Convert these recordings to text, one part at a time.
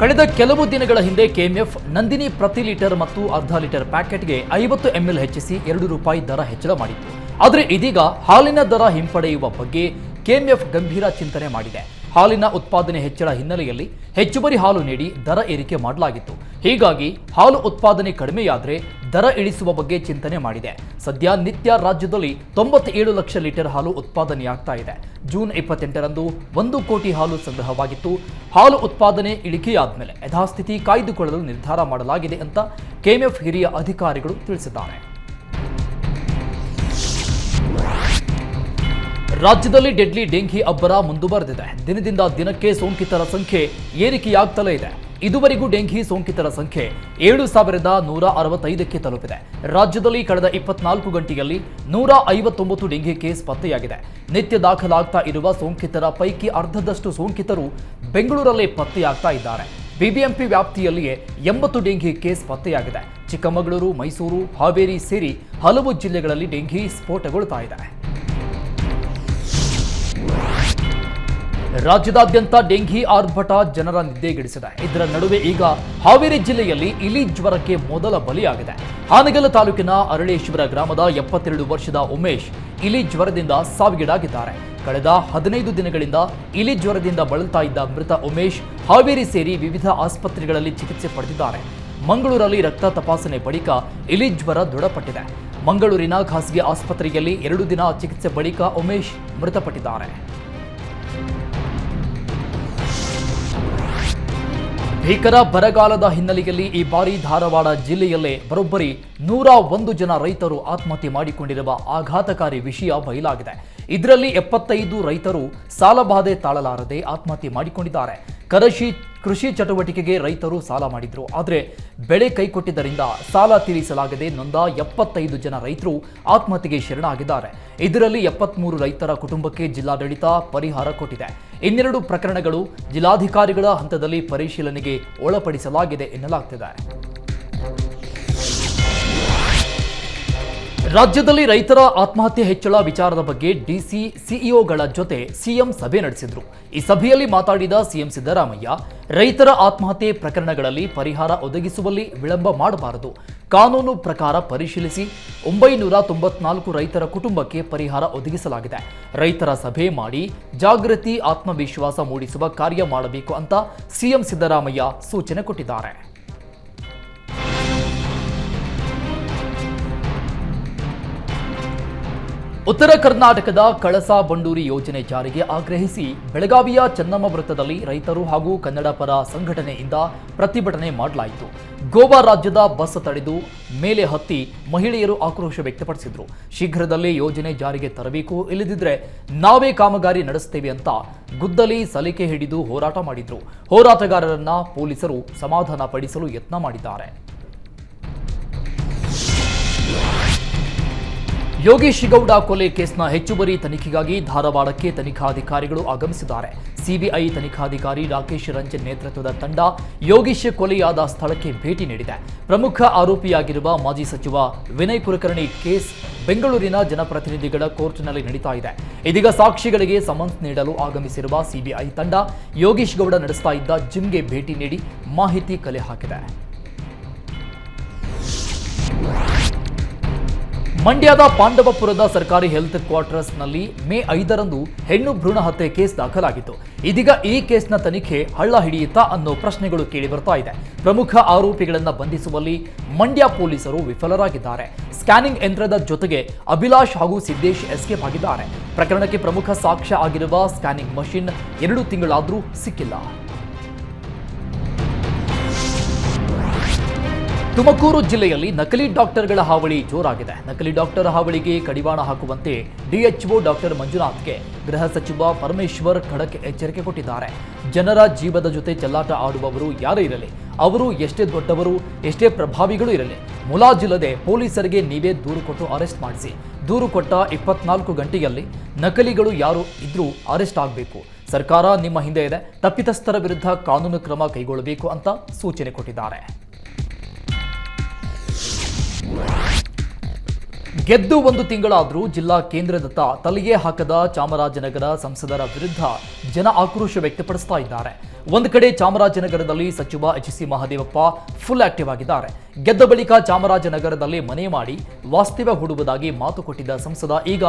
ಕಳೆದ ಕೆಲವು ದಿನಗಳ ಹಿಂದೆ ಕೆಎಂಎಫ್ ನಂದಿನಿ ಪ್ರತಿ ಲೀಟರ್ ಮತ್ತು ಅರ್ಧ ಲೀಟರ್ ಪ್ಯಾಕೆಟ್ಗೆ ಐವತ್ತು ಎಂಎಲ್ ಹೆಚ್ಚಿಸಿ ಎರಡು ರೂಪಾಯಿ ದರ ಹೆಚ್ಚಳ ಮಾಡಿತ್ತು. ಆದರೆ ಇದೀಗ ಹಾಲಿನ ದರ ಹಿಂಪಡೆಯುವ ಬಗ್ಗೆ ಕೆಎಂಎಫ್ ಗಂಭೀರ ಚಿಂತನೆ ಮಾಡಿದೆ. ಹಾಲಿನ ಉತ್ಪಾದನೆ ಹೆಚ್ಚಳ ಹಿನ್ನೆಲೆಯಲ್ಲಿ ಹೆಚ್ಚುವರಿ ಹಾಲು ನೀಡಿ ದರ ಏರಿಕೆ ಮಾಡಲಾಗಿತ್ತು. ಹೀಗಾಗಿ ಹಾಲು ಉತ್ಪಾದನೆ ಕಡಿಮೆಯಾದರೆ ದರ ಇಳಿಸುವ ಬಗ್ಗೆ ಚಿಂತನೆ ಮಾಡಿದೆ. ಸದ್ಯ ನಿತ್ಯ ರಾಜ್ಯದಲ್ಲಿ ತೊಂಬತ್ತೇಳು ಲಕ್ಷ ಲೀಟರ್ ಹಾಲು ಉತ್ಪಾದನೆಯಾಗ್ತಾ ಇದೆ. ಜೂನ್ ಇಪ್ಪತ್ತೆಂಟರಂದು ಒಂದು ಕೋಟಿ ಹಾಲು ಸಂಗ್ರಹವಾಗಿತ್ತು. ಹಾಲು ಉತ್ಪಾದನೆ ಇಳಿಕೆಯಾದ್ಮೇಲೆ ಯಥಾಸ್ಥಿತಿ ಕಾಯ್ದುಕೊಳ್ಳಲು ನಿರ್ಧಾರ ಮಾಡಲಾಗಿದೆ ಅಂತ ಕೆಎಂಎಫ್ ಹಿರಿಯ ಅಧಿಕಾರಿಗಳು ತಿಳಿಸಿದ್ದಾರೆ. ರಾಜ್ಯದಲ್ಲಿ ಡೆಡ್ಲಿ ಡೆಂಘಿ ಅಬ್ಬರ ಮುಂದುವರೆದಿದೆ. ದಿನದಿಂದ ದಿನಕ್ಕೆ ಸೋಂಕಿತರ ಸಂಖ್ಯೆ ಏರಿಕೆಯಾಗ್ತಲೇ ಇದೆ. ಇದುವರೆಗೂ ಡೆಂಘಿ ಸೋಂಕಿತರ ಸಂಖ್ಯೆ ಏಳು ಸಾವಿರದ ನೂರ ಅರವತ್ತೈದಕ್ಕೆ ತಲುಪಿದೆ. ರಾಜ್ಯದಲ್ಲಿ ಕಳೆದ ಇಪ್ಪತ್ನಾಲ್ಕು ಗಂಟೆಯಲ್ಲಿ ನೂರ ಐವತ್ತೊಂಬತ್ತು ಡೆಂಘಿ ಕೇಸ್ ಪತ್ತೆಯಾಗಿದೆ. ನಿತ್ಯ ದಾಖಲಾಗ್ತಾ ಇರುವ ಸೋಂಕಿತರ ಪೈಕಿ ಅರ್ಧದಷ್ಟು ಸೋಂಕಿತರು ಬೆಂಗಳೂರಲ್ಲೇ ಪತ್ತೆಯಾಗ್ತಾ ಇದ್ದಾರೆ. ಬಿಬಿಎಂಪಿ ವ್ಯಾಪ್ತಿಯಲ್ಲಿಯೇ ಎಂಬತ್ತು ಡೆಂಘಿ ಕೇಸ್ ಪತ್ತೆಯಾಗಿದೆ. ಚಿಕ್ಕಮಗಳೂರು, ಮೈಸೂರು, ಹಾವೇರಿ ಸೇರಿ ಹಲವು ಜಿಲ್ಲೆಗಳಲ್ಲಿ ಡೆಂಘಿ ಸ್ಫೋಟಗೊಳ್ತಾ ಇದೆ. ರಾಜ್ಯದಾದ್ಯಂತ ಡೆಂಘಿ ಆರ್ಭಟ ಜನರ ನಿದ್ದೆಗೆಡಿಸಿದೆ. ಇದರ ನಡುವೆ ಈಗ ಹಾವೇರಿ ಜಿಲ್ಲೆಯಲ್ಲಿ ಇಲಿ ಜ್ವರಕ್ಕೆ ಮೊದಲ ಬಲಿಯಾಗಿದೆ. ಹಾನಗಲ್ ತಾಲೂಕಿನ ಅರಳೇಶ್ವರ ಗ್ರಾಮದ ಎಪ್ಪತ್ತೆರಡು ವರ್ಷದ ಉಮೇಶ್ ಇಲಿ ಜ್ವರದಿಂದ ಸಾವಿಗೀಡಾಗಿದ್ದಾರೆ. ಕಳೆದ ಹದಿನೈದು ದಿನಗಳಿಂದ ಇಲಿ ಜ್ವರದಿಂದ ಬಳಲ್ತಾ ಇದ್ದ ಮೃತ ಉಮೇಶ್ ಹಾವೇರಿ ಸೇರಿ ವಿವಿಧ ಆಸ್ಪತ್ರೆಗಳಲ್ಲಿ ಚಿಕಿತ್ಸೆ ಪಡೆದಿದ್ದಾರೆ. ಮಂಗಳೂರಲ್ಲಿ ರಕ್ತ ತಪಾಸಣೆ ಬಳಿಕ ಇಲಿ ಜ್ವರ ದೃಢಪಟ್ಟಿದೆ. ಮಂಗಳೂರಿನ ಖಾಸಗಿ ಆಸ್ಪತ್ರೆಯಲ್ಲಿ ಎರಡು ದಿನ ಚಿಕಿತ್ಸೆ ಬಳಿಕ ಉಮೇಶ್ ಮೃತಪಟ್ಟಿದ್ದಾರೆ. ಭೀಕರ ಬರಗಾಲದ ಹಿನ್ನೆಲೆಯಲ್ಲಿ ಈ ಬಾರಿ ಧಾರವಾಡ ಜಿಲ್ಲೆಯಲ್ಲೇ ಬರೋಬ್ಬರಿ ನೂರ ಒಂದು ಜನ ರೈತರು ಆತ್ಮಹತ್ಯೆ ಮಾಡಿಕೊಂಡಿರುವ ಆಘಾತಕಾರಿ ವಿಷಯ ಬಯಲಾಗಿದೆ. ಇದರಲ್ಲಿ ಎಪ್ಪತ್ತೈದು ರೈತರು ಸಾಲಬಾಧೆ ತಾಳಲಾರದೆ ಆತ್ಮಹತ್ಯೆ ಮಾಡಿಕೊಂಡಿದ್ದಾರೆ. ಕೃಷಿ ಕೃಷಿ ಚಟುವಟಿಕೆಗೆ ರೈತರು ಸಾಲ ಮಾಡಿದ್ರು. ಆದರೆ ಬೆಳೆ ಕೈಕೊಟ್ಟಿದ್ದರಿಂದ ಸಾಲ ತೀರಿಸಲಾಗದೆ ನೊಂದ ಎಪ್ಪತ್ತೈದು ಜನ ರೈತರು ಆತ್ಮಹತ್ಯೆಗೆ ಶರಣಾಗಿದ್ದಾರೆ. ಇದರಲ್ಲಿ ಎಪ್ಪತ್ಮೂರು ರೈತರ ಕುಟುಂಬಕ್ಕೆ ಜಿಲ್ಲಾಡಳಿತ ಪರಿಹಾರ ಕೊಟ್ಟಿದೆ. ಇನ್ನೆರಡು ಪ್ರಕರಣಗಳು ಜಿಲ್ಲಾಧಿಕಾರಿಗಳ ಹಂತದಲ್ಲಿ ಪರಿಶೀಲನೆಗೆ ಒಳಪಡಿಸಲಾಗಿದೆ ಎನ್ನಲಾಗ್ತಿದೆ. ರಾಜ್ಯದಲ್ಲಿ ರೈತರ ಆತ್ಮಹತ್ಯೆ ಹೆಚ್ಚಳ ವಿಚಾರದ ಬಗ್ಗೆ ಡಿಸಿ ಸಿಇಒಗಳ ಜೊತೆ ಸಿಎಂ ಸಭೆ ನಡೆಸಿದ್ರು. ಈ ಸಭೆಯಲ್ಲಿ ಮಾತಾಡಿದ ಸಿಎಂ ಸಿದ್ದರಾಮಯ್ಯ, ರೈತರ ಆತ್ಮಹತ್ಯೆ ಪ್ರಕರಣಗಳಲ್ಲಿ ಪರಿಹಾರ ಒದಗಿಸುವಲ್ಲಿ ವಿಳಂಬ ಮಾಡಬಾರದು. ಕಾನೂನು ಪ್ರಕಾರ ಪರಿಶೀಲಿಸಿ ಒಂಬೈನೂರ ತೊಂಬತ್ನಾಲ್ಕು ರೈತರ ಕುಟುಂಬಕ್ಕೆ ಪರಿಹಾರ ಒದಗಿಸಲಾಗಿದೆ. ರೈತರ ಸಭೆ ಮಾಡಿ ಜಾಗೃತಿ, ಆತ್ಮವಿಶ್ವಾಸ ಮೂಡಿಸುವ ಕಾರ್ಯ ಮಾಡಬೇಕು ಅಂತ ಸಿಎಂ ಸಿದ್ದರಾಮಯ್ಯ ಸೂಚನೆ ಕೊಟ್ಟಿದ್ದಾರೆ. ಉತ್ತರ ಕರ್ನಾಟಕದ ಕಳಸಾ ಬಂಡೂರಿ ಯೋಜನೆ ಜಾರಿಗೆ ಆಗ್ರಹಿಸಿ ಬೆಳಗಾವಿಯ ಚೆನ್ನಮ್ಮ ವೃತ್ತದಲ್ಲಿ ರೈತರು ಹಾಗೂ ಕನ್ನಡ ಪರ ಸಂಘಟನೆಯಿಂದ ಪ್ರತಿಭಟನೆ ಮಾಡಲಾಯಿತು. ಗೋವಾ ರಾಜ್ಯದ ಬಸ್ ತಡೆದು ಮೇಲೆ ಹತ್ತಿ ಮಹಿಳೆಯರು ಆಕ್ರೋಶ ವ್ಯಕ್ತಪಡಿಸಿದ್ರು. ಶೀಘ್ರದಲ್ಲೇ ಯೋಜನೆ ಜಾರಿಗೆ ತರಬೇಕು, ಇಲ್ಲದಿದ್ರೆ ನಾವೇ ಕಾಮಗಾರಿ ನಡೆಸ್ತೇವೆ ಅಂತ ಗುದ್ದಲಿ ಸಲಿಕೆ ಹಿಡಿದು ಹೋರಾಟ ಮಾಡಿದ್ರು. ಹೋರಾಟಗಾರರನ್ನ ಪೊಲೀಸರು ಸಮಾಧಾನ ಪಡಿಸಲು ಯತ್ನ ಮಾಡಿದ್ದಾರೆ. ಯೋಗೇಶ್ ಗೌಡ ಕೊಲೆ ಕೇಸ್ನ ಹೆಚ್ಚುವರಿ ತನಿಖೆಗಾಗಿ ಧಾರವಾಡಕ್ಕೆ ತನಿಖಾಧಿಕಾರಿಗಳು ಆಗಮಿಸಿದ್ದಾರೆ. ಸಿಬಿಐ ತನಿಖಾಧಿಕಾರಿ ರಾಕೇಶ್ ರಂಜನ್ ನೇತೃತ್ವದ ತಂಡ ಯೋಗೇಶ್ ಕೊಲೆಯಾದ ಸ್ಥಳಕ್ಕೆ ಭೇಟಿ ನೀಡಿದೆ. ಪ್ರಮುಖ ಆರೋಪಿಯಾಗಿರುವ ಮಾಜಿ ಸಚಿವ ವಿನಯ್ ಕುಲಕರ್ಣಿ ಕೇಸ್ ಬೆಂಗಳೂರಿನ ಜನಪ್ರತಿನಿಧಿಗಳ ಕೋರ್ಟ್ನಲ್ಲಿ ನಡೀತಾ ಇದೆ. ಇದೀಗ ಸಾಕ್ಷಿಗಳಿಗೆ ಸಮನ್ಸ್ ನೀಡಲು ಆಗಮಿಸಿರುವ ಸಿಬಿಐ ತಂಡ ಯೋಗೇಶ್ ಗೌಡ ನಡೆಸ್ತಾ ಇದ್ದ ಜಿಮ್ಗೆ ಭೇಟಿ ನೀಡಿ ಮಾಹಿತಿ ಕಲೆ ಹಾಕಿದೆ. ಮಂಡ್ಯದ ಪಾಂಡವಪುರದ ಸರ್ಕಾರಿ ಹೆಲ್ತ್ ಕ್ವಾರ್ಟರ್ಸ್ನಲ್ಲಿ ಮೇ ಐದರಂದು ಹೆಣ್ಣು ಭ್ರೂಣ ಹತ್ಯೆ ಕೇಸ್ ದಾಖಲಾಗಿತ್ತು. ಇದೀಗ ಈ ಕೇಸ್ನ ತನಿಖೆ ಹಳ್ಳ ಹಿಡಿಯುತ್ತಾ ಅನ್ನೋ ಪ್ರಶ್ನೆಗಳು ಕೇಳಿ ಬರ್ತಾ ಇದೆ. ಪ್ರಮುಖ ಆರೋಪಿಗಳನ್ನು ಬಂಧಿಸುವಲ್ಲಿ ಮಂಡ್ಯ ಪೊಲೀಸರು ವಿಫಲರಾಗಿದ್ದಾರೆ. ಸ್ಕ್ಯಾನಿಂಗ್ ಯಂತ್ರದ ಜೊತೆಗೆ ಅಭಿಲಾಷ್ ಹಾಗೂ ಸಿದ್ದೇಶ್ ಎಸ್ಕೇಪ್ ಆಗಿದ್ದಾರೆ. ಪ್ರಕರಣಕ್ಕೆ ಪ್ರಮುಖ ಸಾಕ್ಷ್ಯ ಆಗಿರುವ ಸ್ಕ್ಯಾನಿಂಗ್ ಮಷಿನ್ ಎರಡು ತಿಂಗಳಾದರೂ ಸಿಕ್ಕಿಲ್ಲ. ತುಮಕೂರು ಜಿಲ್ಲೆಯಲ್ಲಿ ನಕಲಿ ಡಾಕ್ಟರ್ಗಳ ಹಾವಳಿ ಜೋರಾಗಿದೆ. ನಕಲಿ ಡಾಕ್ಟರ್ ಹಾವಳಿಗೆ ಕಡಿವಾಣ ಹಾಕುವಂತೆ ಡಿಎಚ್ಒ ಡಾಕ್ಟರ್ ಮಂಜುನಾಥ್ಗೆ ಗೃಹ ಸಚಿವ ಪರಮೇಶ್ವರ್ ಖಡಕ್ ಎಚ್ಚರಿಕೆ ಕೊಟ್ಟಿದ್ದಾರೆ. ಜನರ ಜೀವದ ಜೊತೆ ಚೆಲ್ಲಾಟ ಆಡುವವರು ಯಾರೇ ಇರಲಿ, ಅವರು ಎಷ್ಟೇ ದೊಡ್ಡವರು, ಎಷ್ಟೇ ಪ್ರಭಾವಿಗಳು ಇರಲಿ, ಮುಲಾಜಿಲ್ಲದೆ ಪೊಲೀಸರಿಗೆ ನೀವೇ ದೂರು ಕೊಟ್ಟು ಅರೆಸ್ಟ್ ಮಾಡಿಸಿ. ದೂರು ಕೊಟ್ಟ ಇಪ್ಪತ್ನಾಲ್ಕು ಗಂಟೆಯಲ್ಲಿ ನಕಲಿಗಳು ಯಾರು ಇದ್ರೂ ಅರೆಸ್ಟ್ ಆಗಬೇಕು. ಸರ್ಕಾರ ನಿಮ್ಮ ಹಿಂದೆ ಇದೆ, ತಪ್ಪಿತಸ್ಥರ ವಿರುದ್ಧ ಕಾನೂನು ಕ್ರಮ ಕೈಗೊಳ್ಳಬೇಕು ಅಂತ ಸೂಚನೆ ಕೊಟ್ಟಿದ್ದಾರೆ. ಗೆದ್ದು ಒಂದು ತಿಂಗಳಾದರೂ ಜಿಲ್ಲಾ ಕೇಂದ್ರದತ್ತ ತಲೆಗೆ ಹಾಕದ ಚಾಮರಾಜನಗರ ಸಂಸದರ ವಿರುದ್ಧ ಜನ ಆಕ್ರೋಶ ವ್ಯಕ್ತಪಡಿಸ್ತಾ ಇದ್ದಾರೆ. ಒಂದು ಕಡೆ ಚಾಮರಾಜನಗರದಲ್ಲಿ ಸಚಿವ H C Mahadevappa full active ಆಗಿದ್ದಾರೆ. ಗೆದ್ದ ಬಳಿಕ ಚಾಮರಾಜನಗರದಲ್ಲಿ ಮನೆ ಮಾಡಿ ವಾಸ್ತವ್ಯ ಹೂಡುವುದಾಗಿ ಮಾತು ಕೊಟ್ಟಿದ್ದ ಸಂಸದ ಈಗ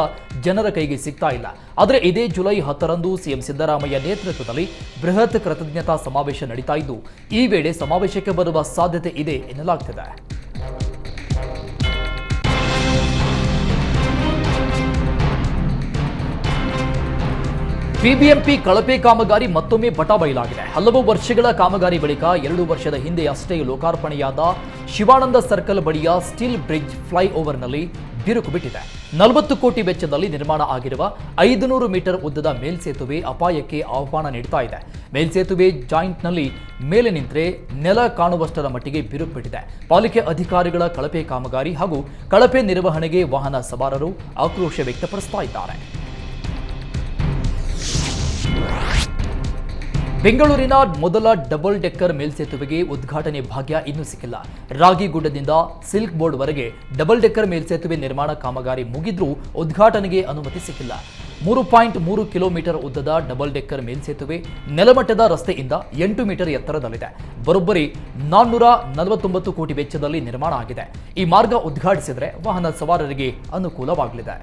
ಜನರ ಕೈಗೆ ಸಿಗ್ತಾ ಇಲ್ಲ. ಆದರೆ ಇದೇ ಜುಲೈ ಹತ್ತರಂದು ಸಿಎಂ ಸಿದ್ದರಾಮಯ್ಯ ನೇತೃತ್ವದಲ್ಲಿ ಬೃಹತ್ ಕೃತಜ್ಞತಾ ಸಮಾವೇಶ ನಡೀತಾ ಇದ್ದು, ಈ ವೇಳೆ ಸಮಾವೇಶಕ್ಕೆ ಬರುವ ಸಾಧ್ಯತೆ ಇದೆ ಎನ್ನಲಾಗ್ತಿದೆ. ಬಿಬಿಎಂಪಿ ಕಳಪೆ ಕಾಮಗಾರಿ ಮತ್ತೊಮ್ಮೆ ಬಟಾಬಯಲಾಗಿದೆ. ಹಲವು ವರ್ಷಗಳ ಕಾಮಗಾರಿ ಬಳಿಕ ಎರಡು ವರ್ಷದ ಹಿಂದೆ ಅಷ್ಟೇ ಲೋಕಾರ್ಪಣೆಯಾದ ಶಿವಾನಂದ ಸರ್ಕಲ್ ಬಳಿಯ ಸ್ಟೀಲ್ ಬ್ರಿಡ್ಜ್ ಫ್ಲೈಓವರ್ನಲ್ಲಿ ಬಿರುಕು ಬಿಟ್ಟಿದೆ. ನಲವತ್ತು ಕೋಟಿ ವೆಚ್ಚದಲ್ಲಿ ನಿರ್ಮಾಣ ಆಗಿರುವ ಐದುನೂರು ಮೀಟರ್ ಉದ್ದದ ಮೇಲ್ಸೇತುವೆ ಅಪಾಯಕ್ಕೆ ಆಹ್ವಾನ ನೀಡ್ತಾ ಇದೆ. ಮೇಲ್ಸೇತುವೆ ಜಾಯಿಂಟ್ನಲ್ಲಿ ಮೇಲೆ ನಿಂತರೆ ನೆಲ ಕಾಣುವಷ್ಟರ ಮಟ್ಟಿಗೆ ಬಿರುಕು ಬಿಟ್ಟಿದೆ. ಪಾಲಿಕೆ ಅಧಿಕಾರಿಗಳ ಕಳಪೆ ಕಾಮಗಾರಿ ಹಾಗೂ ಕಳಪೆ ನಿರ್ವಹಣೆಗೆ ವಾಹನ ಸವಾರರು ಆಕ್ರೋಶ ವ್ಯಕ್ತಪಡಿಸ್ತಾ ಇದ್ದಾರೆ. ಬೆಂಗಳೂರಿನ ಮೊದಲ ಡಬಲ್ ಡೆಕ್ಕರ್ ಮೇಲ್ಸೇತುವೆಗೆ ಉದ್ಘಾಟನೆ ಭಾಗ್ಯ ಇನ್ನೂ ಸಿಕ್ಕಿಲ್ಲ. ರಾಗಿಗುಡ್ಡದಿಂದ ಸಿಲ್ಕ್ ಬೋರ್ಡ್ವರೆಗೆ ಡಬಲ್ ಡೆಕ್ಕರ್ ಮೇಲ್ಸೇತುವೆ ನಿರ್ಮಾಣ ಕಾಮಗಾರಿ ಮುಗಿದ್ರೂ ಉದ್ಘಾಟನೆಗೆ ಅನುಮತಿ ಸಿಕ್ಕಿಲ್ಲ. ಮೂರು ಪಾಯಿಂಟ್ ಮೂರು ಕಿಲೋಮೀಟರ್ ಉದ್ದದ ಡಬಲ್ ಡೆಕ್ಕರ್ ಮೇಲ್ಸೇತುವೆ ನೆಲಮಟ್ಟದ ರಸ್ತೆಯಿಂದ ಎಂಟು ಮೀಟರ್ ಎತ್ತರದಲ್ಲಿದೆ. ಬರೋಬ್ಬರಿ ನಾನ್ನೂರ ನಲವತ್ತೊಂಬತ್ತು ಕೋಟಿ ವೆಚ್ಚದಲ್ಲಿ ನಿರ್ಮಾಣ ಆಗಿದೆ. ಈ ಮಾರ್ಗ ಉದ್ಘಾಟಿಸಿದರೆ ವಾಹನ ಸವಾರರಿಗೆ ಅನುಕೂಲವಾಗಲಿದೆ.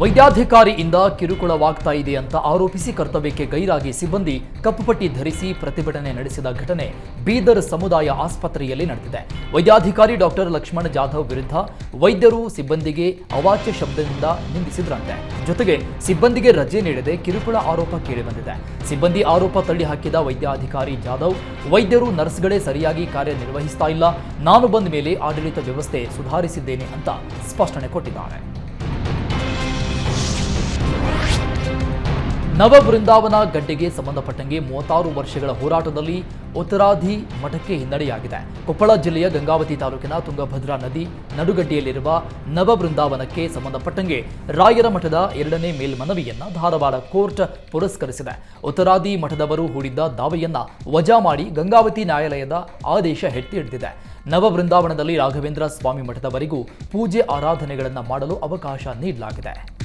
ವೈದ್ಯಾಧಿಕಾರಿಯಿಂದ ಕಿರುಕುಳವಾಗ್ತಾ ಇದೆ ಅಂತ ಆರೋಪಿಸಿ ಕರ್ತವ್ಯಕ್ಕೆ ಗೈರಾಗಿ ಸಿಬ್ಬಂದಿ ಕಪ್ಪುಪಟ್ಟಿ ಧರಿಸಿ ಪ್ರತಿಭಟನೆ ನಡೆಸಿದ ಘಟನೆ ಬೀದರ್ ಸಮುದಾಯ ಆಸ್ಪತ್ರೆಯಲ್ಲಿ ನಡೆದಿದೆ. ವೈದ್ಯಾಧಿಕಾರಿ ಡಾಕ್ಟರ್ ಲಕ್ಷ್ಮಣ ಜಾಧವ್ ವಿರುದ್ಧ ವೈದ್ಯರು ಸಿಬ್ಬಂದಿಗೆ ಅವಾಚ್ಯ ಶಬ್ದದಿಂದ ನಿಂದಿಸಿದ್ರಂತೆ. ಜೊತೆಗೆ ಸಿಬ್ಬಂದಿಗೆ ರಜೆ ನೀಡದೆ ಕಿರುಕುಳ ಆರೋಪ ಕೇಳಿಬಂದಿದೆ ಸಿಬ್ಬಂದಿ ಆರೋಪ ತಳ್ಳಿ ಹಾಕಿದ ವೈದ್ಯಾಧಿಕಾರಿ ಜಾಧವ್, ವೈದ್ಯರು ನರ್ಸ್ಗಳೇ ಸರಿಯಾಗಿ ಕಾರ್ಯನಿರ್ವಹಿಸ್ತಾ ಇಲ್ಲ, ನಾನು ಬಂದ ಮೇಲೆ ಆಡಳಿತ ವ್ಯವಸ್ಥೆ ಸುಧಾರಿಸಿದ್ದೇನೆ ಅಂತ ಸ್ಪಷ್ಟನೆ ಕೊಟ್ಟಿದ್ದಾರೆ. ನವ ಬೃಂದಾವನ ಗಡ್ಡೆಗೆ ಸಂಬಂಧಪಟ್ಟಂಗೆ ಮೂವತ್ತಾರು ವರ್ಷಗಳ ಹೋರಾಟದಲ್ಲಿ ಉತ್ತರಾಧಿ ಮಠಕ್ಕೆ ಹಿನ್ನಡೆಯಾಗಿದೆ. ಕೊಪ್ಪಳ ಜಿಲ್ಲೆಯ ಗಂಗಾವತಿ ತಾಲೂಕಿನ ತುಂಗಭದ್ರಾ ನದಿ ನಡುಗಡ್ಡೆಯಲ್ಲಿರುವ ನವ ಬೃಂದಾವನಕ್ಕೆ ಸಂಬಂಧಪಟ್ಟಂಗೆ ರಾಯರ ಮಠದ ಎರಡನೇ ಮೇಲ್ಮನವಿಯನ್ನ ಧಾರವಾಡ ಕೋರ್ಟ್ ಪುರಸ್ಕರಿಸಿದೆ. ಉತ್ತರಾದಿ ಮಠದವರು ಹೂಡಿದ್ದ ದಾವೆಯನ್ನ ವಜಾ ಮಾಡಿ ಗಂಗಾವತಿ ನ್ಯಾಯಾಲಯದ ಆದೇಶ ಹೆತ್ತಿ ಹಿಡಿದಿದೆ. ನವ ಬೃಂದಾವನದಲ್ಲಿ ರಾಘವೇಂದ್ರ ಸ್ವಾಮಿ ಮಠದವರಿಗೂ ಪೂಜೆ ಆರಾಧನೆಗಳನ್ನು ಮಾಡಲು ಅವಕಾಶ ನೀಡಲಾಗಿದೆ.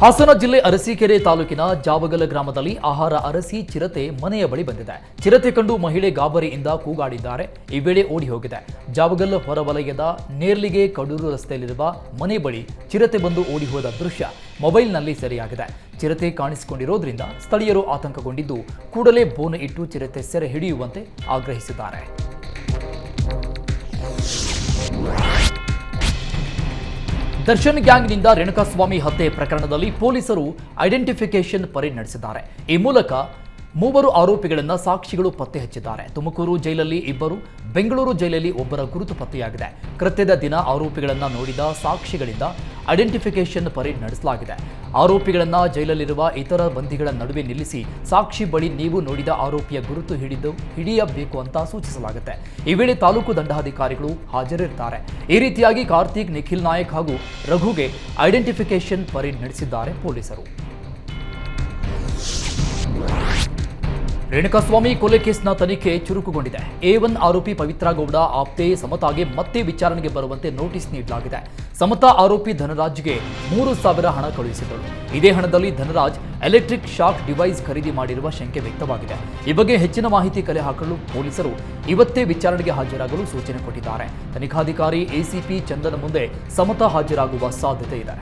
ಹಾಸನ ಜಿಲ್ಲೆ ಅರಸೀಕೆರೆ ತಾಲೂಕಿನ ಜಾವಗಲ ಗ್ರಾಮದಲ್ಲಿ ಆಹಾರ ಅರಸಿ ಚಿರತೆ ಮನೆಯ ಬಳಿ ಬಂದಿದೆ. ಚಿರತೆ ಕಂಡು ಮಹಿಳೆ ಗಾಬರಿಯಿಂದ ಕೂಗಾಡಿದ್ದಾರೆ. ಈ ವೇಳೆ ಓಡಿ ಹೋಗಿದೆ. ಜಾವಗಲ್ ಹೊರವಲಯದ ನೇರ್ಲಿಗೆ ಕಡೂರು ರಸ್ತೆಯಲ್ಲಿರುವ ಮನೆ ಬಳಿ ಚಿರತೆ ಬಂದು ಓಡಿ ಹೋದ ದೃಶ್ಯ ಮೊಬೈಲ್ನಲ್ಲಿ ಸೆರೆಯಾಗಿದೆ. ಚಿರತೆ ಕಾಣಿಸಿಕೊಂಡಿರೋದ್ರಿಂದ ಸ್ಥಳೀಯರು ಆತಂಕಗೊಂಡಿದ್ದು ಕೂಡಲೇ ಬೋನ ಇಟ್ಟು ಚಿರತೆ ಸೆರೆ ಹಿಡಿಯುವಂತೆ ಆಗ್ರಹಿಸಿದ್ದಾರೆ. ದರ್ಶನ್ ಗ್ಯಾಂಗ್ನಿಂದ ರೇಣುಕಾಸ್ವಾಮಿ ಹತ್ಯೆ ಪ್ರಕರಣದಲ್ಲಿ ಪೊಲೀಸರು ಐಡೆಂಟಿಫಿಕೇಶನ್ ಪರೇಡ್ ನಡೆಸಿದ್ದಾರೆ ಈ ಮೂಲಕ ಮೂವರು ಆರೋಪಿಗಳನ್ನು ಸಾಕ್ಷಿಗಳು ಪತ್ತೆ ಹಚ್ಚಿದ್ದಾರೆ. ತುಮಕೂರು ಜೈಲಲ್ಲಿ ಇಬ್ಬರು, ಬೆಂಗಳೂರು ಜೈಲಲ್ಲಿ ಒಬ್ಬರ ಗುರುತು ಪತ್ತೆಯಾಗಿದೆ. ಕೃತ್ಯದ ದಿನ ಆರೋಪಿಗಳನ್ನು ನೋಡಿದ ಸಾಕ್ಷಿಗಳಿಂದ ಐಡೆಂಟಿಫಿಕೇಶನ್ ಪರೇಡ್ ನಡೆಸಲಾಗಿದೆ. ಆರೋಪಿಗಳನ್ನು ಜೈಲಲ್ಲಿರುವ ಇತರ ಬಂಧಿಗಳ ನಡುವೆ ನಿಲ್ಲಿಸಿ ಸಾಕ್ಷಿ ಬಳಿ ನೀವು ನೋಡಿದ ಆರೋಪಿಯ ಗುರುತು ಹಿಡಿದು ಹಿಡಿಯಬೇಕು ಅಂತ ಸೂಚಿಸಲಾಗುತ್ತೆ. ಈ ವೇಳೆ ತಾಲೂಕು ದಂಡಾಧಿಕಾರಿಗಳು ಹಾಜರಿರ್ತಾರೆ. ಈ ರೀತಿಯಾಗಿ ಕಾರ್ತಿಕ್, ನಿಖಿಲ್ ನಾಯಕ್ ಹಾಗೂ ರಘುಗೆ ಐಡೆಂಟಿಫಿಕೇಶನ್ ಪರೇಡ್ ನಡೆಸಿದ್ದಾರೆ ಪೊಲೀಸರು. ರೇಣುಕಾಸ್ವಾಮಿ ಕೊಲೆ ಕೇಸ್ನ ತನಿಖೆ ಚುರುಕುಗೊಂಡಿದೆ. ಎ ಒನ್ ಆರೋಪಿ ಪವಿತ್ರ ಗೌಡ ಆಪ್ತೆ ಸಮತಾಗೆ ಮತ್ತೆ ವಿಚಾರಣೆಗೆ ಬರುವಂತೆ ನೋಟಿಸ್ ನೀಡಲಾಗಿದೆ. ಸಮತಾ ಆರೋಪಿ ಧನರಾಜ್ಗೆ ಮೂರು ಸಾವಿರ ಹಣ ಕಳುಹಿಸಿದ್ದಳು. ಇದೇ ಹಣದಲ್ಲಿ ಧನರಾಜ್ ಎಲೆಕ್ಟ್ರಿಕ್ ಶಾಕ್ ಡಿವೈಸ್ ಖರೀದಿ ಮಾಡಿರುವ ಶಂಕೆ ವ್ಯಕ್ತವಾಗಿದೆ. ಈ ಬಗ್ಗೆ ಹೆಚ್ಚಿನ ಮಾಹಿತಿ ಕಲೆ ಹಾಕಲು ಪೊಲೀಸರು ಇವತ್ತೇ ವಿಚಾರಣೆಗೆ ಹಾಜರಾಗಲು ಸೂಚನೆ ಕೊಟ್ಟಿದ್ದಾರೆ. ತನಿಖಾಧಿಕಾರಿ ಎಸಿಪಿ ಚಂದನ ಮುಂದೆ ಸಮತಾ ಹಾಜರಾಗುವ ಸಾಧ್ಯತೆ ಇದೆ.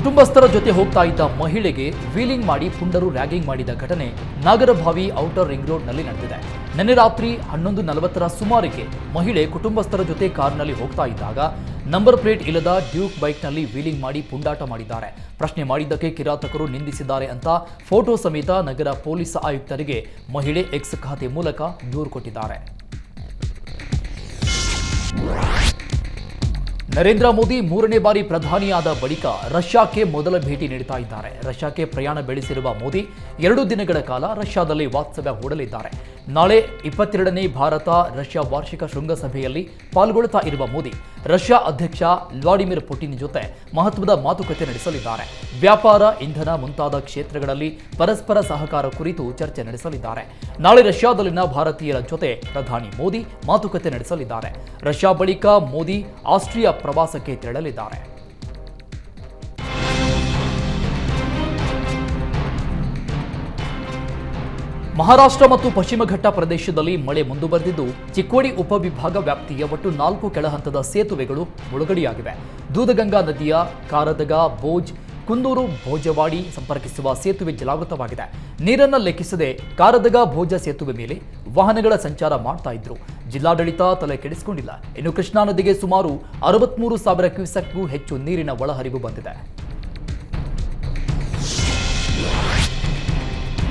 ಕುಟುಂಬಸ್ಥರ ಜೊತೆ ಹೋಗ್ತಾ ಇದ್ದ ಮಹಿಳೆಗೆ ವೀಲಿಂಗ್ ಮಾಡಿ ಪುಂಡರು ರ್ಯಾಗಿಂಗ್ ಮಾಡಿದ ಘಟನೆ ನಾಗರಭಾವಿ ಔಟರ್ ರಿಂಗ್ ರೋಡ್ನಲ್ಲಿ ನಡೆದಿದೆ. ನಿನ್ನೆ ರಾತ್ರಿ ಹನ್ನೊಂದು ನಲವತ್ತರ ಸುಮಾರಿಗೆ ಮಹಿಳೆ ಕುಟುಂಬಸ್ಥರ ಜೊತೆ ಕಾರ್ನಲ್ಲಿ ಹೋಗ್ತಾ ಇದ್ದಾಗ ನಂಬರ್ ಪ್ಲೇಟ್ ಇಲ್ಲದ ಡ್ಯೂಕ್ ಬೈಕ್ನಲ್ಲಿ ವೀಲಿಂಗ್ ಮಾಡಿ ಪುಂಡಾಟ ಮಾಡಿದ್ದಾರೆ. ಪ್ರಶ್ನೆ ಮಾಡಿದ್ದಕ್ಕೆ ಕಿರಾತಕರು ನಿಂದಿಸಿದ್ದಾರೆ ಅಂತ ಫೋಟೋ ಸಮೇತ ನಗರ ಪೊಲೀಸ್ ಆಯುಕ್ತರಿಗೆ ಮಹಿಳೆ ಎಕ್ಸ್ ಖಾತೆ ಮೂಲಕ ದೂರು ಕೊಟ್ಟಿದ್ದಾರೆ. ನರೇಂದ್ರ ಮೋದಿ ಮೂರನೇ ಬಾರಿ ಪ್ರಧಾನಿಯಾದ ಬಳಿಕ ರಷ್ಯಾಕ್ಕೆ ಮೊದಲ ಭೇಟಿ ನೀಡುತ್ತಾ ಇದ್ದಾರೆ. ರಷ್ಯಾಕ್ಕೆ ಪ್ರಯಾಣ ಬೆಳೆಸಿರುವ ಮೋದಿ ಎರಡು ದಿನಗಳ ಕಾಲ ರಷ್ಯಾದಲ್ಲಿ ವಾಸ್ತವ್ಯ ಹೂಡಲಿದ್ದಾರೆ. ನಾಳೆ ಇಪ್ಪತ್ತೆರಡನೇ ಭಾರತ ರಷ್ಯಾ ವಾರ್ಷಿಕ ಶೃಂಗಸಭೆಯಲ್ಲಿ ಪಾಲ್ಗೊಳ್ಳುತ್ತಾ ಇರುವ ಮೋದಿ, ರಷ್ಯಾ ಅಧ್ಯಕ್ಷ ವ್ಲಾಡಿಮಿರ್ ಪುಟಿನ್ ಜೊತೆ ಮಹತ್ವದ ಮಾತುಕತೆ ನಡೆಸಲಿದ್ದಾರೆ. ವ್ಯಾಪಾರ, ಇಂಧನ ಮುಂತಾದ ಕ್ಷೇತ್ರಗಳಲ್ಲಿ ಪರಸ್ಪರ ಸಹಕಾರ ಕುರಿತು ಚರ್ಚೆ ನಡೆಸಲಿದ್ದಾರೆ. ನಾಳೆ ರಷ್ಯಾದಲ್ಲಿನ ಭಾರತೀಯರ ಜೊತೆ ಪ್ರಧಾನಿ ಮೋದಿ ಮಾತುಕತೆ ನಡೆಸಲಿದ್ದಾರೆ. ರಷ್ಯಾ ಬಳಿಕ ಮೋದಿ ಆಸ್ಟ್ರಿಯಾ ಪ್ರವಾಸಕ್ಕೆ ತೆರಳಲಿದ್ದಾರೆ. ಮಹಾರಾಷ್ಟ್ರ ಮತ್ತು ಪಶ್ಚಿಮ ಘಟ್ಟ ಪ್ರದೇಶದಲ್ಲಿ ಮಳೆ ಮುಂದುವರೆದಿದ್ದು, ಚಿಕ್ಕೋಡಿ ಉಪವಿಭಾಗ ವ್ಯಾಪ್ತಿಯ ಒಟ್ಟು ನಾಲ್ಕು ಕೆಳಹಂತದ ಸೇತುವೆಗಳು ಮುಳುಗಡೆಯಾಗಿವೆ. ದೂದಗಂಗಾ ನದಿಯ ಕಾರದಗ ಬೋಜ್ ಕುಂದೂರು, ಭೋಜವಾಡಿ ಸಂಪರ್ಕಿಸುವ ಸೇತುವೆ ಜಲಾವೃತವಾಗಿದೆ. ನೀರನ್ನ ಲೆಕ್ಕಿಸದೆ ಕಾರದಗ, ಭೋಜ ಸೇತುವೆ ಮೇಲೆ ವಾಹನಗಳ ಸಂಚಾರ ಮಾಡ್ತಾ ಇದ್ರು. ಜಿಲ್ಲಾಡಳಿತ ತಲೆ ಕೆಡಿಸಿಕೊಂಡಿಲ್ಲ. ಇನ್ನು ಕೃಷ್ಣಾ ನದಿಗೆ ಸುಮಾರು ಅರವತ್ಮೂರು ಸಾವಿರ ಕ್ಯೂಸೆಕ್ಗೂ ಹೆಚ್ಚು ನೀರಿನ ಒಳಹರಿವು ಬಂದಿದೆ.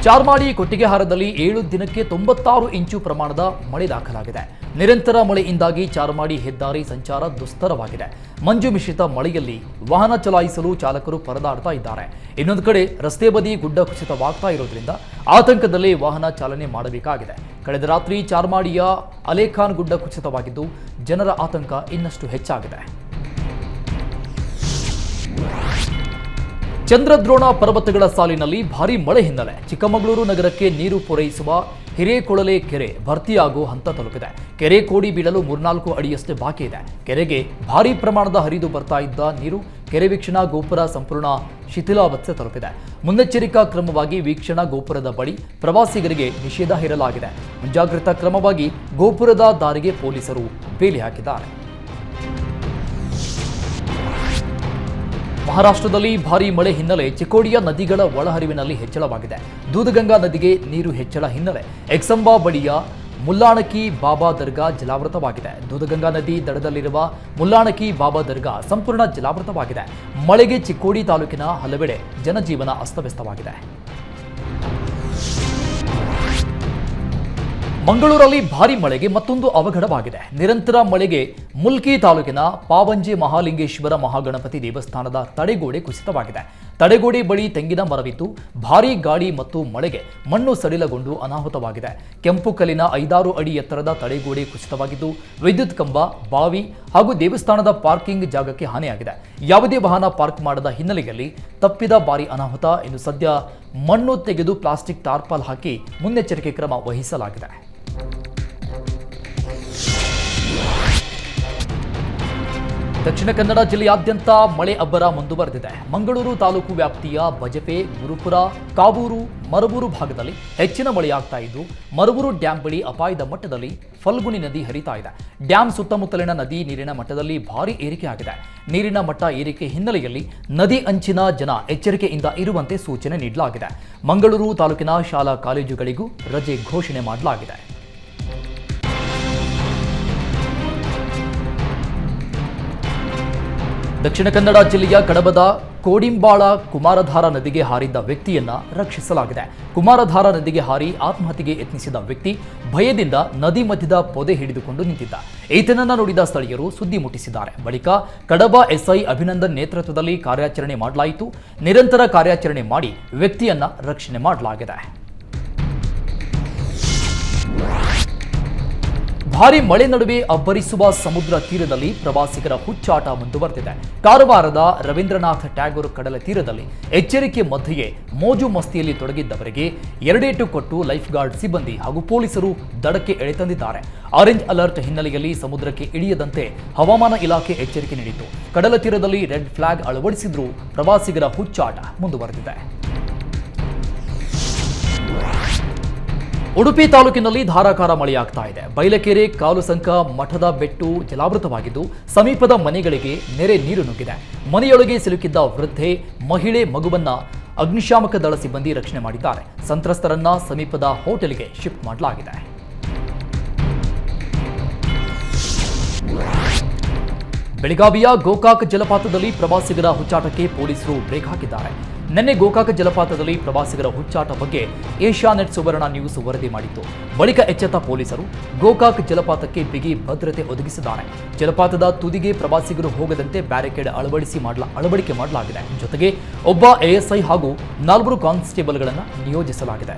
ಚಾರ್ಮಾಡಿ ಕೊಟ್ಟಿಗೆಹಾರದಲ್ಲಿ ಏಳು ದಿನಕ್ಕೆ ತೊಂಬತ್ತಾರು ಇಂಚು ಪ್ರಮಾಣದ ಮಳೆ ದಾಖಲಾಗಿದೆ. ನಿರಂತರ ಮಳೆಯಿಂದಾಗಿ ಚಾರ್ಮಾಡಿ ಹೆದ್ದಾರಿ ಸಂಚಾರ ದುಸ್ತರವಾಗಿದೆ. ಮಂಜು ಮಿಶ್ರಿತ ಮಳೆಯಲ್ಲಿ ವಾಹನ ಚಲಾಯಿಸಲು ಚಾಲಕರು ಪರದಾಡ್ತಾ ಇದ್ದಾರೆ. ಇನ್ನೊಂದು ಕಡೆ ರಸ್ತೆ ಬದಿ ಗುಡ್ಡ ಕುಸಿತವಾಗ್ತಾ ಇರೋದ್ರಿಂದ ಆತಂಕದಲ್ಲಿ ವಾಹನ ಚಾಲನೆ ಮಾಡಬೇಕಾಗಿದೆ. ಕಳೆದ ರಾತ್ರಿ ಚಾರ್ಮಾಡಿಯ ಅಲೇಖಾನ್ ಗುಡ್ಡ ಕುಸಿತವಾಗಿದ್ದು ಜನರ ಆತಂಕ ಇನ್ನಷ್ಟು ಹೆಚ್ಚಾಗಿದೆ. ಚಂದ್ರದ್ರೋಣ ಪರ್ವತಗಳ ಸಾಲಿನಲ್ಲಿ ಭಾರೀ ಮಳೆ ಹಿನ್ನೆಲೆ. ಚಿಕ್ಕಮಗಳೂರು ನಗರಕ್ಕೆ ನೀರು ಪೂರೈಸುವ ಹಿರೇಕೊಳಲೆ ಕೆರೆ ಭರ್ತಿಯಾಗುವ ಹಂತ ತಲುಪಿದೆ. ಕೆರೆ ಕೋಡಿ ಬೀಳಲು ಮೂರ್ನಾಲ್ಕು ಅಡಿಯಷ್ಟೇ ಬಾಕಿ ಇದೆ. ಕೆರೆಗೆ ಭಾರೀ ಪ್ರಮಾಣದ ಹರಿದು ಬರ್ತಾ ಇದ್ದ ನೀರು ಕೆರೆ ವೀಕ್ಷಣಾ ಗೋಪುರ ಸಂಪೂರ್ಣ ಶಿಥಿಲಾವಸ್ಥೆ ತಲುಪಿದೆ. ಮುನ್ನೆಚ್ಚರಿಕಾ ಕ್ರಮವಾಗಿ ವೀಕ್ಷಣಾ ಗೋಪುರದ ಬಳಿ ಪ್ರವಾಸಿಗರಿಗೆ ನಿಷೇಧ ಹೇರಲಾಗಿದೆ. ಮುಂಜಾಗ್ರತಾ ಕ್ರಮವಾಗಿ ಗೋಪುರದ ದಾರಿಗೆ ಪೊಲೀಸರು ಬೇಲಿ ಹಾಕಿದ್ದಾರೆ. ಮಹಾರಾಷ್ಟ್ರದಲ್ಲಿ ಭಾರೀ ಮಳೆ ಹಿನ್ನೆಲೆ ಚಿಕೋಡಿಯ ನದಿಗಳ ಒಳಹರಿವಿನಲ್ಲಿ ಹೆಚ್ಚಳವಾಗಿದೆ. ದೂದಗಂಗಾ ನದಿಗೆ ನೀರು ಹೆಚ್ಚಳ ಹಿನ್ನೆಲೆ. ಎಕ್ಸಂಬಾ ಬಳಿಯ ಮುಲ್ಲಾಣಕಿ ಬಾಬಾ ದರ್ಗಾ ಜಲಾವೃತವಾಗಿದೆ. ದೂದಗಂಗಾ ನದಿ ದಡದಲ್ಲಿರುವ ಮುಲ್ಲಾಣಕಿ ಬಾಬಾ ದರ್ಗಾ ಸಂಪೂರ್ಣ ಜಲಾವೃತವಾಗಿದೆ. ಮಳೆಗೆ ಚಿಕ್ಕೋಡಿ ತಾಲೂಕಿನ ಹಲವೆಡೆ ಜನಜೀವನ ಅಸ್ತವ್ಯಸ್ತವಾಗಿದೆ. ಮಂಗಳೂರಲ್ಲಿ ಭಾರಿ ಮಳೆಗೆ ಮತ್ತೊಂದು ಅವಘಡವಾಗಿದೆ. ನಿರಂತರ ಮಳೆಗೆ ಮುಲ್ಕಿ ತಾಲೂಕಿನ ಪಾವಂಜಿ ಮಹಾಲಿಂಗೇಶ್ವರ ಮಹಾಗಣಪತಿ ದೇವಸ್ಥಾನದ ತಡೆಗೋಡೆ ಕುಸಿತವಾಗಿದೆ. ತಡೆಗೋಡೆ ಬಳಿ ತೆಂಗಿನ ಮರವಿದ್ದು ಭಾರೀ ಗಾಳಿ ಮತ್ತು ಮಳೆಗೆ ಮಣ್ಣು ಸಡಿಲಗೊಂಡು ಅನಾಹುತವಾಗಿದೆ. ಕೆಂಪು ಕಲ್ಲಿನ ಐದಾರು ಅಡಿ ಎತ್ತರದ ತಡೆಗೋಡೆ ಕುಸಿತವಾಗಿದ್ದು ವಿದ್ಯುತ್ ಕಂಬ, ಬಾವಿ ಹಾಗೂ ದೇವಸ್ಥಾನದ ಪಾರ್ಕಿಂಗ್ ಜಾಗಕ್ಕೆ ಹಾನಿಯಾಗಿದೆ. ಯಾವುದೇ ವಾಹನ ಪಾರ್ಕ್ ಮಾಡದ ಹಿನ್ನೆಲೆಯಲ್ಲಿ ತಪ್ಪಿದ ಭಾರಿ ಅನಾಹುತ. ಇನ್ನು ಸದ್ಯ ಮಣ್ಣು ತೆಗೆದು ಪ್ಲಾಸ್ಟಿಕ್ ಟಾರ್ಪಾಲ್ ಹಾಕಿ ಮುನ್ನೆಚ್ಚರಿಕೆ ಕ್ರಮ ವಹಿಸಲಾಗಿದೆ. ದಕ್ಷಿಣ ಕನ್ನಡ ಜಿಲ್ಲೆಯಾದ್ಯಂತ ಮಳೆ ಅಬ್ಬರ ಮುಂದುವರೆದಿದೆ. ಮಂಗಳೂರು ತಾಲೂಕು ವ್ಯಾಪ್ತಿಯ ಬಜಪೆ, ಗುರುಪುರ, ಕಾವೂರು, ಮರಬೂರು ಭಾಗದಲ್ಲಿ ಹೆಚ್ಚಿನ ಮಳೆಯಾಗ್ತಾ ಇದ್ದು, ಮರಬೂರು ಡ್ಯಾಂ ಬಳಿ ಅಪಾಯದ ಮಟ್ಟದಲ್ಲಿ ಫಲ್ಗುಣಿ ನದಿ ಹರಿತಾ ಇದೆ. ಡ್ಯಾಂ ಸುತ್ತಮುತ್ತಲಿನ ನದಿ ನೀರಿನ ಮಟ್ಟದಲ್ಲಿ ಭಾರಿ ಏರಿಕೆಯಾಗಿದೆ. ನೀರಿನ ಮಟ್ಟ ಏರಿಕೆ ಹಿನ್ನೆಲೆಯಲ್ಲಿ ನದಿ ಅಂಚಿನ ಜನ ಎಚ್ಚರಿಕೆಯಿಂದ ಇರುವಂತೆ ಸೂಚನೆ ನೀಡಲಾಗಿದೆ. ಮಂಗಳೂರು ತಾಲೂಕಿನ ಶಾಲಾ ಕಾಲೇಜುಗಳಿಗೂ ರಜೆ ಘೋಷಣೆ ಮಾಡಲಾಗಿದೆ. ದಕ್ಷಿಣ ಕನ್ನಡ ಜಿಲ್ಲೆಯ ಕಡಬದ ಕೋಡಿಂಬಾಳ ಕುಮಾರಧಾರ ನದಿಗೆ ಹಾರಿದ್ದ ವ್ಯಕ್ತಿಯನ್ನ ರಕ್ಷಿಸಲಾಗಿದೆ. ಕುಮಾರಧಾರ ನದಿಗೆ ಹಾರಿ ಆತ್ಮಹತ್ಯೆಗೆ ಯತ್ನಿಸಿದ ವ್ಯಕ್ತಿ ಭಯದಿಂದ ನದಿ ಮಧ್ಯದ ಪೊದೆ ಹಿಡಿದುಕೊಂಡು ನಿಂತಿದ್ದ. ಈತನನ್ನ ನೋಡಿದ ಸ್ಥಳೀಯರು ಸುದ್ದಿ ಮುಟ್ಟಿಸಿದ್ದಾರೆ. ಬಳಿಕ ಕಡಬ ಎಸ್ಐ ಅಭಿನಂದನ್ ನೇತೃತ್ವದಲ್ಲಿ ಕಾರ್ಯಾಚರಣೆ ಮಾಡಲಾಯಿತು. ನಿರಂತರ ಕಾರ್ಯಾಚರಣೆ ಮಾಡಿ ವ್ಯಕ್ತಿಯನ್ನ ರಕ್ಷಣೆ ಮಾಡಲಾಗಿದೆ. ಭಾರಿ ಮಳೆ ನಡುವೆ ಅಬ್ಬರಿಸುವ ಸಮುದ್ರ ತೀರದಲ್ಲಿ ಪ್ರವಾಸಿಗರ ಹುಚ್ಚಾಟ ಮುಂದುವರೆದಿದೆ. ಕಾರವಾರದ ರವೀಂದ್ರನಾಥ ಟ್ಯಾಗೋರ್ ಕಡಲ ತೀರದಲ್ಲಿ ಎಚ್ಚರಿಕೆ ಮಧ್ಯೆಯೇ ಮೋಜು ಮಸ್ತಿಯಲ್ಲಿ ತೊಡಗಿದ್ದವರಿಗೆ ಎರಡೇಟು ಕೊಟ್ಟು ಲೈಫ್ ಗಾರ್ಡ್ ಸಿಬ್ಬಂದಿ ಹಾಗೂ ಪೊಲೀಸರು ದಡಕ್ಕೆ ಎಳೆತಂದಿದ್ದಾರೆ. ಆರೆಂಜ್ ಅಲರ್ಟ್ ಹಿನ್ನೆಲೆಯಲ್ಲಿ ಸಮುದ್ರಕ್ಕೆ ಇಳಿಯದಂತೆ ಹವಾಮಾನ ಇಲಾಖೆ ಎಚ್ಚರಿಕೆ ನೀಡಿತು ಕಡಲ ತೀರದಲ್ಲಿ ರೆಡ್ ಫ್ಲಾಗ್ ಅಳವಡಿಸಿದ್ರೂ ಪ್ರವಾಸಿಗರ ಹುಚ್ಚಾಟ ಮುಂದುವರೆದಿದೆ. ಉಡುಪಿ ತಾಲೂಕಿನಲ್ಲಿ ಧಾರಾಕಾರ ಮಳೆಯಾಗ್ತಾ ಇದೆ. ಬೈಲಕೆರೆ, ಕಾಲುಸಂಕ, ಮಠದ ಬೆಟ್ಟು ಜಲಾವೃತವಾಗಿದ್ದು ಸಮೀಪದ ಮನೆಗಳಿಗೆ ನೆರೆ ನೀರು ನುಗ್ಗಿದೆ. ಮನೆಯೊಳಗೆ ಸಿಲುಕಿದ್ದ ವೃದ್ಧೆ, ಮಹಿಳೆ ಮಗುವನ್ನ ಅಗ್ನಿಶಾಮಕ ದಳ ಸಿಬ್ಬಂದಿ ರಕ್ಷಣೆ ಮಾಡಿದ್ದಾರೆ. ಸಂತ್ರಸ್ತರನ್ನ ಸಮೀಪದ ಹೋಟೆಲ್ಗೆ ಶಿಫ್ಟ್ ಮಾಡಲಾಗಿದೆ. ಬೆಳಗಾವಿಯ ಗೋಕಾಕ್ ಜಲಪಾತದಲ್ಲಿ ಪ್ರವಾಸಿಗರ ಹುಚ್ಚಾಟಕ್ಕೆ ಪೊಲೀಸರು ಬ್ರೇಕ್ ಹಾಕಿದ್ದಾರೆ. ನಿನ್ನೆ ಗೋಕಾಕ ಜಲಪಾತದಲ್ಲಿ ಪ್ರವಾಸಿಗರ ಹುಚ್ಚಾಟ ಬಗ್ಗೆ ಏಷ್ಯಾನೆಟ್ ಸುವರ್ಣ ನ್ಯೂಸ್ ವರದಿ ಮಾಡಿತ್ತು. ಬಳಿಕ ಎಚ್ಚೆತ್ತ ಪೊಲೀಸರು ಗೋಕಾಕ್ ಜಲಪಾತಕ್ಕೆ ಬಿಗಿ ಭದ್ರತೆ ಒದಗಿಸಿದ್ದಾರೆ. ಜಲಪಾತದ ತುದಿಗೆ ಪ್ರವಾಸಿಗರು ಹೋಗದಂತೆ ಬ್ಯಾರಿಕೇಡ್ ಅಳವಡಿಸಿ ಮಾಡಲ, ಅಳವಡಿಕೆ ಮಾಡಲಾಗಿದೆ. ಜೊತೆಗೆ ಒಬ್ಬ ಎಎಸ್ಐ ಹಾಗೂ ನಾಲ್ವರು ಕಾನ್ಸ್ಟೇಬಲ್ಗಳನ್ನು ನಿಯೋಜಿಸಲಾಗಿದೆ.